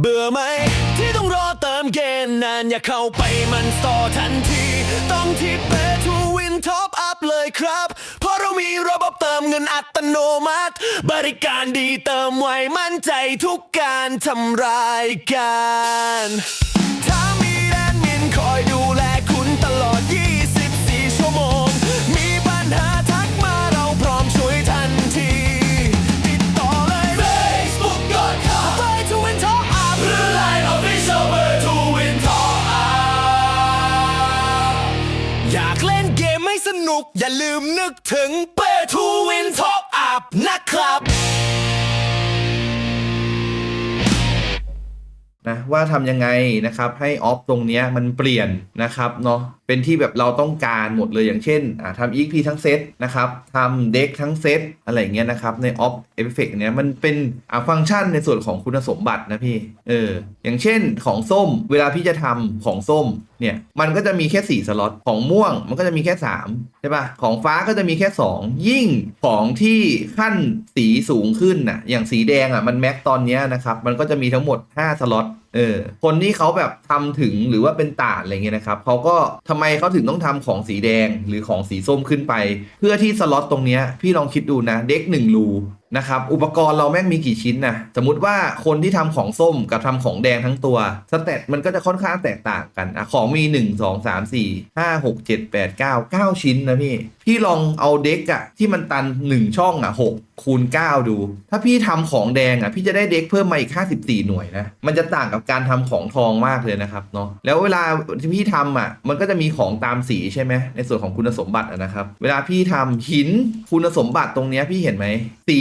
เบื่อไหม ที่ต้องรอเติมเกมนานอย่าเข้าไปมันต่อทันที ต้องที่เปทูวินท็อปอัพเลยครับ เพราะเรามีระบบเติมเงินอัตโนมัติ บริการดีเติมไวมั่นใจทุกการทำรายการ อย่าลืมนึกถึงเปอร์ทูวินท็อปอัพนะครับนะว่าทำยังไงนะครับ ให้ออฟตรงเนี้ยมันเปลี่ยนนะครับเนาะเป็นที่แบบเราต้องการหมดเลยอย่างเช่นอ่าทำ EXP ทั้งเซตนะครับทำเด็กทั้งเซตอะไรเงี้ยนะครับ ในออฟเอฟเฟกเนี้ยมันเป็นอ่าฟังก์ชันในส่วนของคุณสมบัตินะพี่เอออย่างเช่นของส้ม เวลาพี่จะทำของส้มเนี่ยมันก็จะมีแค่ 4 สล็อตของม่วงมันก็จะมีแค่ 3 ใช่ปะของฟ้าก็จะมีแค่ 2 ยิ่งของที่ขั้นสีสูงขึ้นน่ะอย่างสีแดงอะมันแม็กตอนเนี้ยนะครับมันก็จะมีทั้งหมด 5 สล็อต เออคนที่เขาแบบทำถึงหรือว่าเป็นตาดอะไรเงี้ยนะครับเขาก็ทำไมเขาถึงต้องทำของสีแดงหรือของสีส้มขึ้นไป เพื่อที่สล็อตตรงเนี้ยพี่ลองคิดดูนะเด็กหนึ่งรู นะครับอุปกรณ์เราแม่งมีกี่ชิ้นนะสมมติว่าคนที่ทำของส้มกับทำของแดงทั้งตัวสเตตมันก็จะค่อนข้างแตกต่างกันอะของมี 1 2 3 4 5 6 7 8 9 9 ชิ้นนะพี่ พี่ลองเอาเด็กอะที่มันตัน 1 ช่องอะ6คูณ 9 ดู ถ้าพี่ทำของแดงอะพี่จะได้เด็กเพิ่มมาอีก 54 หน่วยนะมันจะต่างกับการทำของทองมากเลยนะครับเนาะแล้วเวลาที่พี่ทำอะมันก็จะมีของตามสีใช่ไหมในส่วนของคุณสมบัตินะครับ เวลาพี่ทำหินคุณสมบัติตรงเนี้ยพี่เห็นไหมสี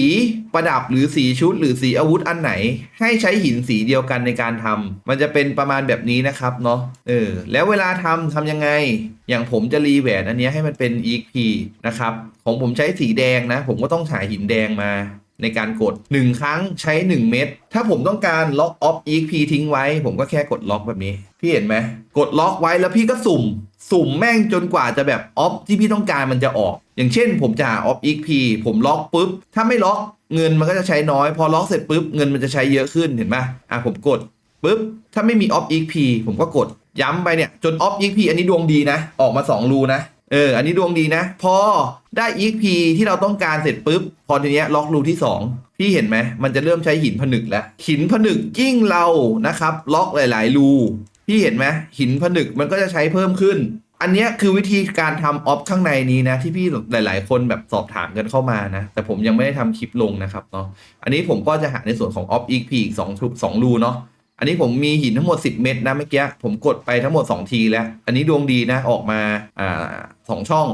ประดับหรือสีชุด หรือสีอาวุธอันไหน ให้ใช้หินสีเดียวกันในการทำมันจะเป็นประมาณแบบนี้นะครับเนาะเออแล้วเวลาทำทำยังไง อย่างผมจะรีแหวนอันนี้ให้มันเป็น EXP นะครับของผมใช้สีแดงนะ ผมก็ต้องหาหินแดงมาในการกด 1 ครั้งใช้ 1 เม็ดถ้าผมต้องการล็อกออฟ EXP ทิ้งไว้ ผมก็แค่กดล็อกแบบนี้ พี่เห็นไหมกดล็อกไว้แล้วพี่ก็สุ่ม สุ่มแม่งจนกว่าจะแบบออฟที่พี่ต้องการมันจะออก อย่างเช่น ผมจะหาออฟ EXP ผมล็อกปุ๊บ ถ้าไม่ล็อกเงินมันก็จะใช้น้อย พอล็อกเสร็จปุ๊บเงินมันจะใช้เยอะขึ้นเห็นไหมอะผมกดปุ๊บถ้าไม่มีออฟ EXP ผมก็กดย้ำไปเนี่ยจนออฟ EXP อันนี้ดวงดีนะ ออกมา 2 รูนะเออ อันนี้ดวงดีนะ พอได้ EXP ที่เราต้องการเสร็จปุ๊บ พอทีเนี้ยล็อกรูที่ 2 พี่เห็นไหม มันจะเริ่มใช้หินผนึกแล้ว หินผนึกยิ่งเรานะครับ ล็อกหลาย ๆ รู พี่เห็นไหมหินผนึกมันก็จะใช้เพิ่มขึ้น อันนี้คือวิธีการทำออฟข้างในนี้นะ ที่พี่หลาย ๆ คนแบบสอบถามกันเข้ามานะ แต่ผมยังไม่ได้ทำคลิปลงนะครับเนาะอันนี้ผมก็จะหาในส่วนของออฟ EXP อีก2ชุด2รูเนาะอันนี้ผมมีหินทั้งหมด 10 เม็ดนะเมื่อกี้ผมกดไปทั้งหมด 2 ทีแล้ว อันนี้ดวงดีนะออกมาอ่าสองช่อง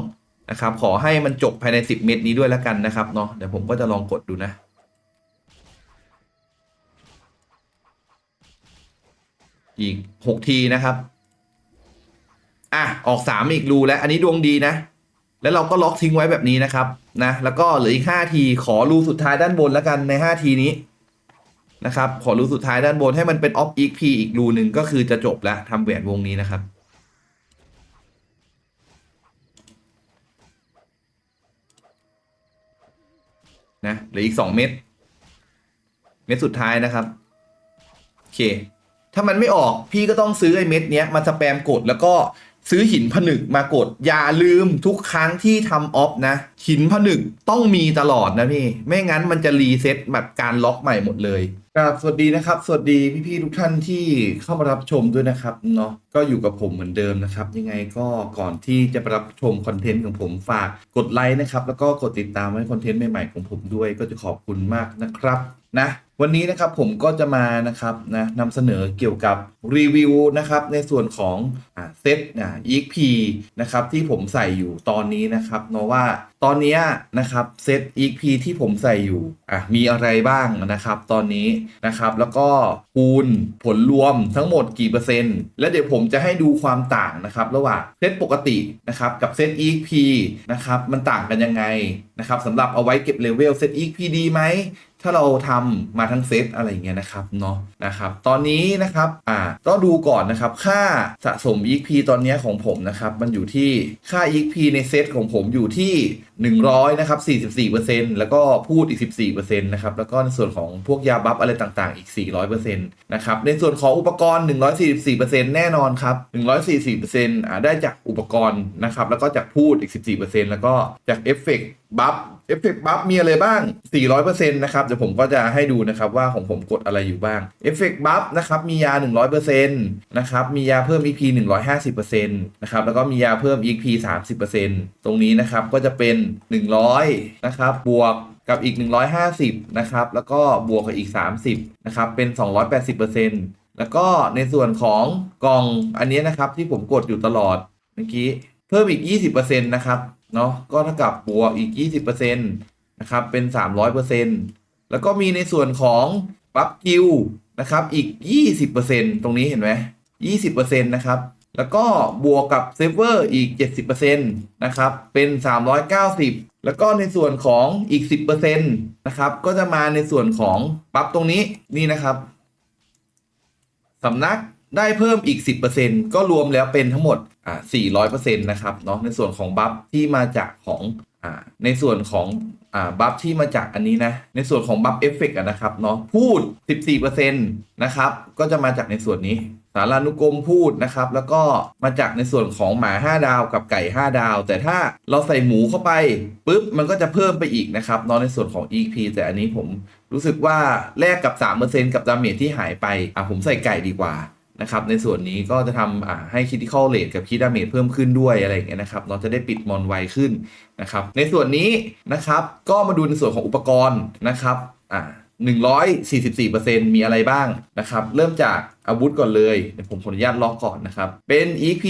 นะครับขอให้มันจบภายใน 10 เม็ดนี้ด้วยแล้วกันนะครับเนาะเดี๋ยวผมก็จะลองกดดูนะ อีก6ทีนะครับ อะ ออก3อีกรูแล้ว อันนี้ดวงดีนะ แล้วเราก็ล็อกทิ้งไว้แบบนี้นะครับ นะ แล้วก็เหลืออีก5ที ขอรูสุดท้ายด้านบนแล้วกันใน5ทีนี้นะครับ ขอรูสุดท้ายด้านบนให้มันเป็นออฟอีกพีอีกรูหนึ่งก็คือจะจบแล้วทำแหวนวงนี้นะครับนะเหลืออีกสองเม็ด เม็ดสุดท้ายนะครับ โอเค ถ้ามันไม่ออกพี่ก็ต้องซื้อไอ้เม็ดเนี้ยมาสแปมกดแล้วก็ซื้อหินผนึกมากด อย่าลืมทุกครั้งที่ทำออฟนะ หินผนึกต้องมีตลอดนะพี่ ไม่งั้นมันจะรีเซ็ตแบบการล็อกใหม่หมดเลยครับสวัสดีนะครับ สวัสดีพี่ๆทุกท่านที่เข้ามารับชมด้วยนะครับเนาะก็อยู่กับผมเหมือนเดิมนะครับ ยังไงก็ก่อนที่จะไปรับชมคอนเทนต์ของผมฝากกดไลค์นะครับ แล้วก็กดติดตามไว้คอนเทนต์ใหม่ๆของผมด้วย ก็จะขอบคุณมากนะครับนะ วันนี้นะครับผมก็จะมานะครับนะนำเสนอเกี่ยวกับรีวิวนะครับในส่วนของเซตอ่า EXP นะครับที่ผมใส่อยู่ตอนนี้นะครับเนาะว่าตอนนี้นะครับเซต EXP ที่ผมใส่อยู่อะมีอะไรบ้างนะครับ ตอนนี้นะครับแล้วก็คูณผลรวมทั้งหมดกี่เปอร์เซ็นต์ และเดี๋ยวผมจะให้ดูความต่างนะครับระหว่างเซตปกตินะครับกับเซต EXP นะครับมันต่างกันยังไงนะครับสำหรับเอาไว้เก็บเลเวลเซต EXP ดีไหม ถ้าเราทำมาทั้งเซตอะไรเงี้ยนะครับเนาะนะครับตอนนี้นะครับอ่าก็ดูก่อนนะครับค่าสะสม EXP ตอนนี้ของผมนะครับมันอยู่ที่ค่า EXP ในเซตของผมอยู่ที่ 100นะครับ44%แล้วก็พูดอีก 14%นะครับแล้วก็ในส่วนของพวกยาบัฟอะไรต่างๆอีก 400%นะครับในส่วนของอุปกรณ์ 144%แน่นอนครับ 144%อ่าได้จากอุปกรณ์นะครับแล้วก็จากพูดอีก 14%แล้วก็จากเอฟเฟกบัฟ เอฟเฟกต์บัฟมีอะไรบ้าง 400%นะครับ เดี๋ยวผมก็จะให้ดูนะครับว่าของผมกดอะไรอยู่บ้าง เอฟเฟกต์บัฟนะครับมียา 100%นะครับ มียาเพิ่ม EP 150%นะครับ แล้วก็มียาเพิ่ม EP 30%ตรงนี้นะครับก็จะเป็น 100 นะครับ บวกกับอีก 150 นะครับ แล้วก็บวกกับอีก 30 นะครับ เป็น 280%แล้วก็ในส่วนของกล่องอันนี้นะครับที่ผมกดอยู่ตลอดเมื่อกี้ เพิ่มอีก 20%นะครับ เนาะก็เท่ากับบวกอีก 20%นะครับเป็น 300%แล้วก็มีในส่วนของปั๊บกิวนะครับอีก 20%ตรงนี้เห็นไหม20%นะครับแล้วก็บวกกับเซฟเวอร์อีก 70%นะครับเป็น 390 แล้วก็ในส่วนของอีก 10%นะครับก็จะมาในส่วนของปั๊บตรงนี้นี่นะครับสำนัก ได้เพิ่มอีก 10%ก็รวมแล้วเป็นทั้งหมดอ่า400%นะครับเนาะในส่วนของบัฟที่มาจากของอ่าในส่วนของอ่าบัฟที่มาจากอันนี้นะในส่วนของบัฟเอฟเฟกต์นะครับเนาะพูด 14%นะครับก็จะมาจากในส่วนนี้สารานุกรมพูดนะครับ แล้วก็มาจากในส่วนของหมา 5 ดาวกับไก่ 5 ดาว แต่ถ้าเราใส่หมูเข้าไปปุ๊บมันก็จะเพิ่มไปอีกนะครับเนาะในส่วนของ EP แต่อันนี้ผมรู้สึกว่าแลกกับ 3%กับดาเมจที่หายไปอะผมใส่ไก่ดีกว่า นะครับในส่วนนี้ก็จะทำให้ critical rate กับ crit damage เพิ่มขึ้นด้วยอะไรอย่างเงี้ยนะครับเราจะได้ปิดมอนไวขึ้นนะครับในส่วนนี้นะครับก็มาดูในส่วนของอุปกรณ์นะครับอ่า144%มีอะไรบ้างนะครับ เริ่มจากอาวุธก่อนเลยเดี๋ยวผมขออนุญาตล็อกก่อนนะครับ เป็น EP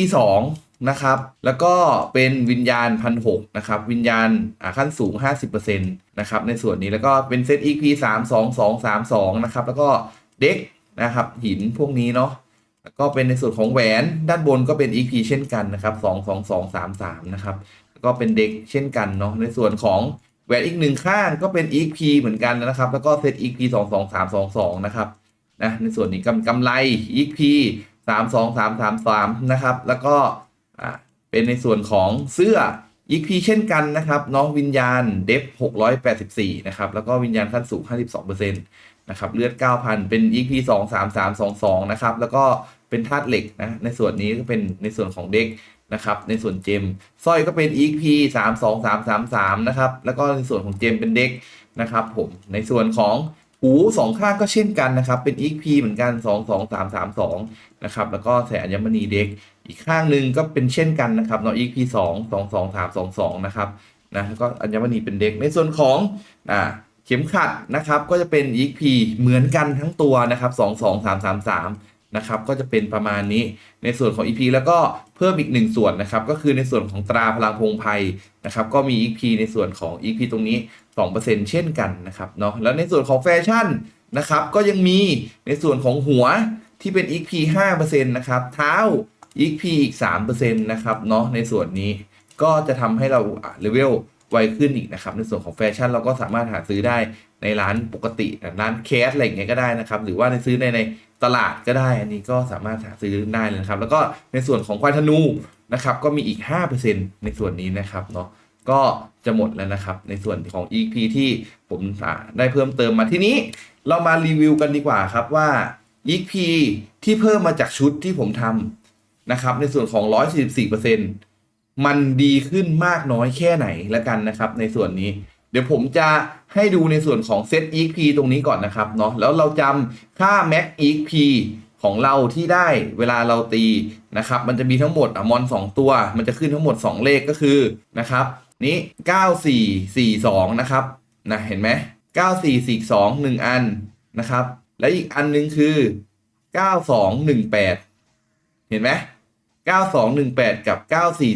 2นะครับ แล้วก็เป็นวิญญาณพันหกนะครับ วิญญาณขั้นสูง 50%นะครับ ในส่วนนี้แล้วก็เป็นเซต EP 3 2 2 3 2 นะครับ แล้วก็เด็กนะครับ หินพวกนี้เนาะ ก็เป็นในส่วนของแหวนด้านบนก็เป็น EP เช่นกันนะครับ 2 2 2 3 3 นะครับ ก็เป็นเด็กเช่นกันเนาะในส่วนของแหวนอีกหนึ่งข้างก็เป็น EP เหมือนกันนะครับ แล้วก็เซต EP 2 2 3 2 2 นะครับนะในส่วนนี้กำกำไร EP 3 2 3 3 3 นะครับ แล้วก็อ่าเป็นในส่วนของเสื้อ EP เช่นกันนะครับเนาะวิญญาณเดฟ684 นะครับ แล้วก็วิญญาณขั้นสูง 52%นะครับเลือด 9,000 เป็น EP 2 3 3 2 2 นะครับ แล้วก็ เป็นธาตุเหล็กนะในส่วนนี้ก็เป็นในส่วนของเด็กนะครับในส่วนเจมสร้อยก็เป็น EP 3 2 3 3 3นะครับแล้วก็ในส่วนของเจมเป็นเด็กนะครับผมในส่วนของหูสองข้างก็เช่นกันนะครับ เป็น EP เหมือนกัน 2 2 3 3 2นะครับแล้วก็ใส่อัญมณีเด็ก อีกข้างหนึ่งก็เป็นเช่นกันนะครับเนาะ EP 2 2 2 3 2 2นะครับนะแล้วก็อัญมณีเป็นเด็กในส่วนของอ่าเข็มขัดนะครับก็จะเป็น EP เหมือนกันทั้งตัวนะครับ 2 2 3 3 3 นะครับก็จะเป็นประมาณนี้ในส่วนของ EP แล้วก็เพิ่มอีกหนึ่งส่วนนะครับก็คือในส่วนของตราพลังพงภัยนะครับก็มี EP ในส่วนของ EP ตรงนี้ 2%เช่นกันนะครับเนาะแล้วในส่วนของแฟชั่นนะครับก็ยังมีในส่วนของหัวที่เป็น EP 5%นะครับเท้า EP อีก3%นะครับเนาะในส่วนนี้ก็จะทำให้เราเลเวล ไวขึ้นอีกนะครับ ในส่วนของแฟชั่นเราก็สามารถหาซื้อได้ในร้านปกติร้านแคสอะไรอย่างเงี้ยก็ได้นะครับ หรือว่าในซื้อในในตลาดก็ได้ อันนี้ก็สามารถหาซื้อได้เลยนะครับ แล้วก็ในส่วนของควายธนูนะครับ ก็มีอีก 5%ในส่วนนี้นะครับเนาะก็จะหมดแล้วนะครับ ในส่วนของ EP ที่ผมอ่าได้เพิ่มเติมมาที่นี้ เรามารีวิวกันดีกว่าครับว่า EP ที่เพิ่มมาจากชุดที่ผมทำนะครับ ในส่วนของ 144% มันดีขึ้นมากน้อยแค่ไหนแล้วกันนะครับ ในส่วนนี้ เดี๋ยวผมจะให้ดูในส่วนของเซต EXP ตรงนี้ก่อนนะครับเนาะแล้วเราจำค่า Max EXP ของเราที่ได้เวลาเราตีนะครับ มันจะมีทั้งหมดอมอน2ตัว มันจะขึ้นทั้งหมด 2 เลขก็คือนะครับ นี้ 9442 นะครับนะเห็นไหม9442 1 อันนะครับ และอีกอันนึงคือ 9218 เห็นไหม 9218 กับ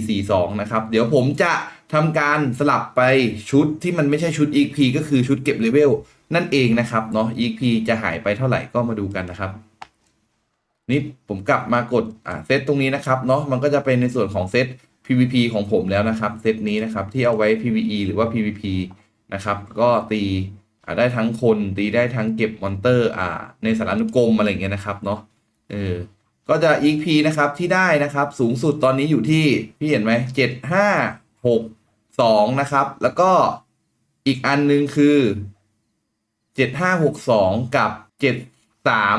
9442 นะครับ เดี๋ยวผมจะทำการสลับไปชุดที่มันไม่ใช่ชุด EP ก็คือชุดเก็บเลเวลนั่นเองนะครับเนาะ EP จะหายไปเท่าไหร่ก็มาดูกันนะครับ นี่ผมกลับมากดอ่าเซตตรงนี้นะครับเนาะมันก็จะเป็นในส่วนของเซต PVP ของผมแล้วนะครับเซตนี้นะครับที่เอาไว้ PVE หรือว่า PVP นะครับ ก็ตีอ่าได้ทั้งคนตีได้ทั้งเก็บมอนเตอร์อ่าในสารานุกรมอะไรเงี้ยนะครับเนาะเออ ก็จะ EP นะครับที่ได้นะครับสูงสุดตอนนี้อยู่ที่พี่เห็นไหมเจ็ดห้าหกสองนะครับ แล้วก็อีกอันหนึงคือเจ็ดห้าหกสองกับเจ็ดสาม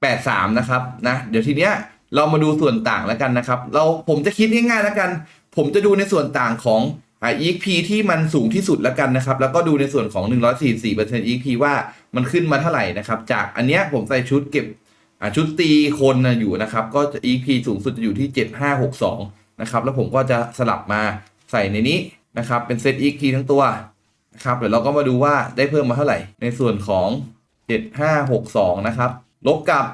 แปดสามนะครับนะเดี๋ยวทีเนี้ยเรามาดูส่วนต่างแล้วกันนะครับ เราผมจะคิดง่ายๆแล้วกัน ผมจะดูในส่วนต่างของอ่า EXP ที่มันสูงที่สุดแล้วกันนะครับ แล้วก็ดูในส่วนของ 144% EXP ว่ามันขึ้นมาเท่าไหร่นะครับ จากอันเนี้ยผมใส่ชุดเก็บ อ่าชุดตีคนนะอยู่นะครับ ก็จะ EP สูงสุดจะอยู่ที่ 7562 นะครับ แล้วผมก็จะสลับมาใส่ในนี้นะครับ เป็นเซต EP ทั้งตัวนะครับเดี๋ยวเราก็มาดูว่าได้เพิ่มมาเท่าไหร่ ในส่วนของ 7562 นะครับ ลบกับ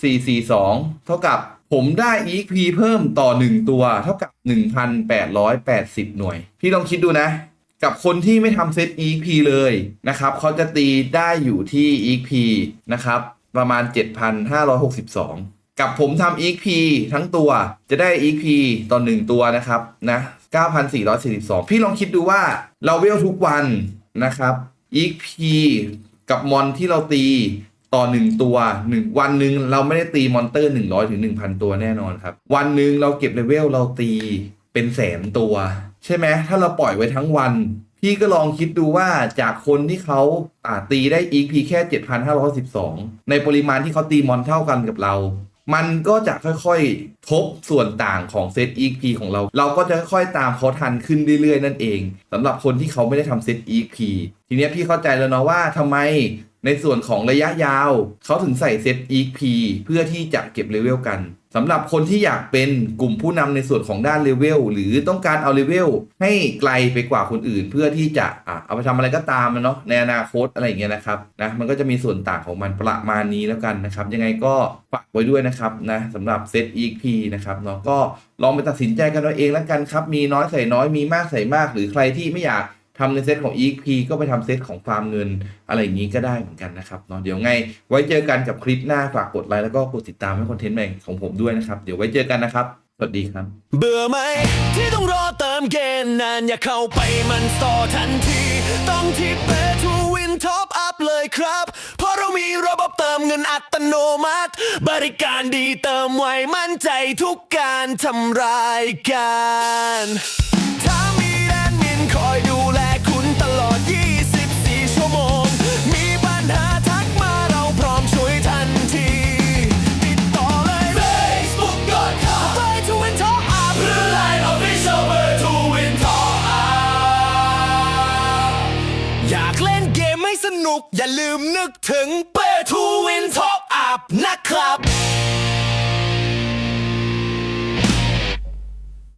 9442 เท่ากับผมได้ EXP เพิ่มต่อ 1 ตัว เท่ากับ 1,880 หน่วย พี่ลองคิดดูนะ กับคนที่ไม่ทำเซต EXP เลยนะครับ เขาจะตีได้อยู่ที่ EXP นะครับ ประมาณ 7,562 กับผมทำ EXP ทั้งตัวจะได้ EXP ต่อ1ตัวนะครับนะ9,442 พี่ลองคิดดูว่าเราเวลทุกวันนะครับ EXP กับมอนที่เราตีต่อ 1 ตัว 1 วันหนึ่งเราไม่ได้ตีมอนเตอร์ 100ถึง1,000 ตัวแน่นอนครับ วันหนึ่งเราเก็บเลเวลเราตีเป็นแสนตัว ใช่ไหมถ้าเราปล่อยไว้ทั้งวัน พี่ก็ลองคิดดูว่าจากคนที่เขาอ่าตีได้ EXP แค่ 7,512 ในปริมาณที่เขาตีมอนเท่ากันกับเรา มันก็จะค่อยๆ ทบส่วนต่างของเซต EXP ของเรา เราก็จะค่อยๆ ตามเขาทันขึ้นเรื่อยๆ นั่นเองสำหรับคนที่เขาไม่ได้ทำเซต EXP ทีเนี้ยพี่เข้าใจแล้วเนาะว่าทำไมในส่วนของระยะยาว เขาถึงใส่เซต EXP เพื่อที่จะเก็บเลเวลกัน สำหรับคนที่อยากเป็นกลุ่มผู้นำในส่วนของด้านเลเวลหรือต้องการเอาเลเวลให้ไกลไปกว่าคนอื่น เพื่อที่จะอะเอาไปทำอะไรก็ตามนะเนาะในอนาคตอะไรอย่างเงี้ยนะครับนะมันก็จะมีส่วนต่างของมันประมาณนี้แล้วกันนะครับ ยังไงก็ฝากไว้ด้วยนะครับนะสำหรับเซต EXP นะครับเนาะก็ลองไปตัดสินใจกันเอาเองแล้วกันครับ มีน้อยใส่น้อยมีมากใส่มาก หรือใครที่ไม่อยาก ทำในเซตของ EXP ก็ไปทำเซตของฟาร์มเงิน อะไรอย่างนี้ก็ได้เหมือนกันนะครับเนาะเดี๋ยวไง ไว้เจอกันกับคลิปหน้าฝากกดไลค์แล้วก็กดติดตามให้คอนเทนต์ใหม่ของผมด้วยนะครับ เดี๋ยวไว้เจอกันนะครับ สวัสดีครับ เบื่อไหมที่ต้องรอเติมเกมนานอย่าเข้าไปมันสตอทันที ต้องที่เปทูวินท็อปอัพเลยครับ เพราะเรามีระบบเติมเงินอัตโนมัติ บริการดีเติมไวมั่นใจทุกการทำรายการถ้ามีแอดมิน คอยดูแลคุณตลอด 24 ชั่วโมง มีปัญหาทักมาเราพร้อมช่วยทันที ติดต่อเลย Facebook.com ไปทูวินท็อปอัพหรือ Line Official เบอร์ทูวินท็อปอัพอยากเล่นเกมให้สนุก อย่าลืมนึกถึงเบอร์ทูวินท็อป